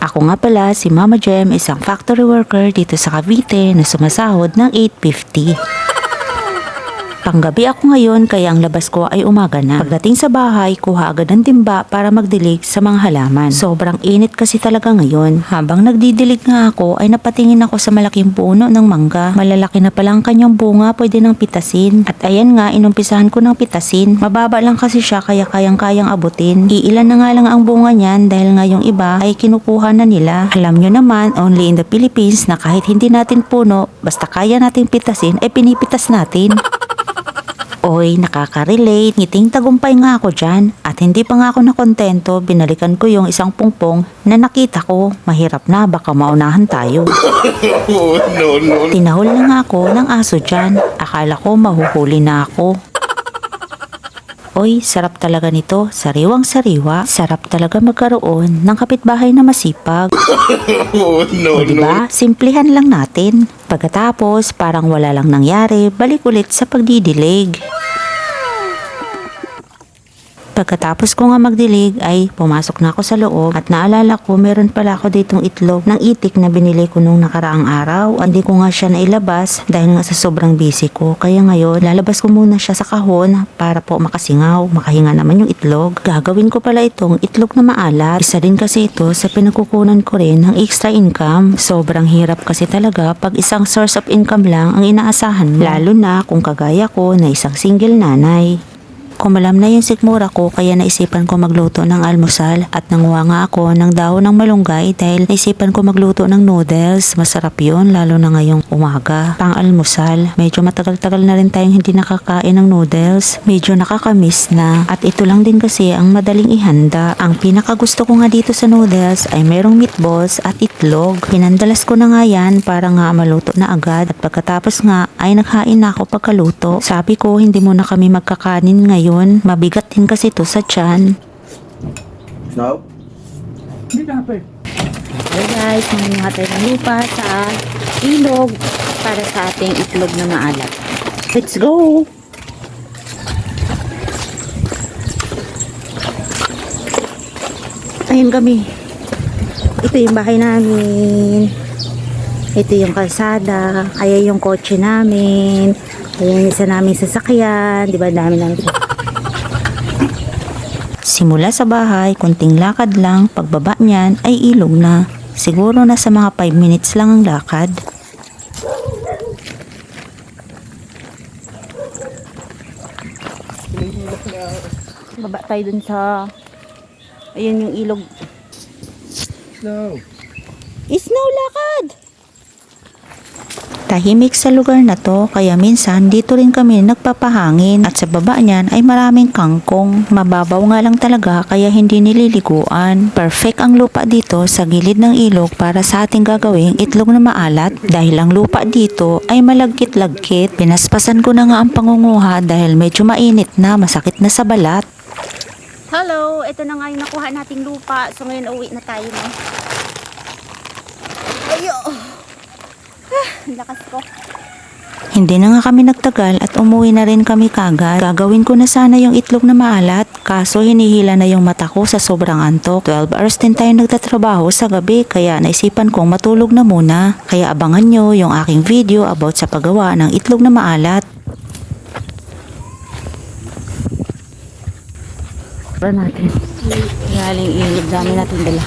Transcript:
Ako nga pala si Mama Jem, isang factory worker dito sa Cavite na sumasahod ng 850. Panggabi ako ngayon kaya ang labas ko ay umaga na. Pagdating sa bahay, kuha agad ng timba para magdilig sa mga halaman. Sobrang init kasi talaga ngayon. Habang nagdidilig nga ako ay napatingin ako sa malaking puno ng mangga. Malalaki na palang kanyang bunga pwede nang pitasin. At ayan nga, inumpisahan ko ng pitasin. Mababa lang kasi siya kaya kayang-kayang abutin. Iilan na nga lang ang bunga niyan dahil nga yung iba ay kinukuha na nila. Alam nyo naman, only in the Philippines na kahit hindi natin puno, basta kaya nating pitasin, ay pinipitas natin. Oy, nakaka-relate. Ngiting tagumpay nga ako dyan. At hindi pa nga ako nakontento, binalikan ko yung isang pungpong na nakita ko. Mahirap na, baka maunahan tayo. Oh, no, no. Tinahol na nga ako ng aso dyan. Akala ko mahuhuli na ako. Oy, sarap talaga nito. Sariwang sariwa. Sarap talaga magkaroon ng kapitbahay na masipag. Oh, no, O diba? Simplihan lang natin. Pagkatapos, parang wala lang nangyari, balik ulit sa pagdidilig. Pagkatapos ko nga magdilig ay pumasok na ako sa loob at naalala ko meron pala ako ditong itlog ng itik na binili ko nung nakaraang araw. Hindi ko nga siya nailabas dahil nga sa sobrang busy ko. Kaya ngayon lalabas ko muna siya sa kahon para po makasingaw, makahinga naman yung itlog. Gagawin ko pala itong itlog na maalat. Isa din kasi ito sa pinagkukunan ko rin ng extra income. Sobrang hirap kasi talaga pag isang source of income lang ang inaasahan mo. Lalo na kung kagaya ko na isang single nanay. Kumalam na yung sikmura ko kaya naisipan ko magluto ng almusal at nanguha nga ako ng dahon ng malunggay dahil naisipan ko magluto ng noodles. Masarap yun lalo na ngayong umaga. Pang almusal, medyo matagal-tagal na rin tayong hindi nakakain ng noodles. Medyo nakakamiss na at ito lang din kasi ang madaling ihanda. Ang pinakagusto ko nga dito sa noodles ay merong meatballs at itlog. Pinandalas ko na nga yan para nga maluto na agad at pagkatapos nga ay naghain na ako pagkaluto. Sabi ko hindi muna kami magkakanin ngayon. Mabigat din kasi to sa tiyan. No? Okay guys, manguha tayo ng lupa sa ilog para sa ating itlog na maalat. Let's go! Ayun kami. Ito yung bahay namin. Ito yung kalsada. Kaya yung kotse namin. Ayan yung isa namin sasakyan. Di ba dami namin Simula sa bahay, kunting lakad lang, pagbaba niyan ay ilog na. Siguro na sa mga 5 minutes lang ang lakad. Baba tayo dun sa... Ayun yung ilog. No. Snow lakad! Tahimik sa lugar na to kaya minsan dito rin kami nagpapahangin at sa baba niyan ay maraming kangkong. Mababaw nga lang talaga kaya hindi nililiguan. Perfect ang lupa dito sa gilid ng ilog para sa ating gagawing itlog na maalat dahil ang lupa dito ay malagkit-lagkit. Pinaspasan ko na nga ang pangunguha dahil medyo mainit na masakit na sa balat. Hello, ito na nga yung nakuha nating lupa. So ngayon uwi na tayo no. Lakas ko. Hindi na nga kami nagtagal at umuwi na rin kami kagad. Gagawin ko na sana yung itlog na maalat, kaso hinihila na yung mata ko sa sobrang antok. 12 hours din tayo nagtatrabaho sa gabi, kaya naisipan kong matulog na muna. Kaya abangan nyo yung aking video about sa paggawa ng itlog na maalat. Para natin. Galing ilog dami natin dala.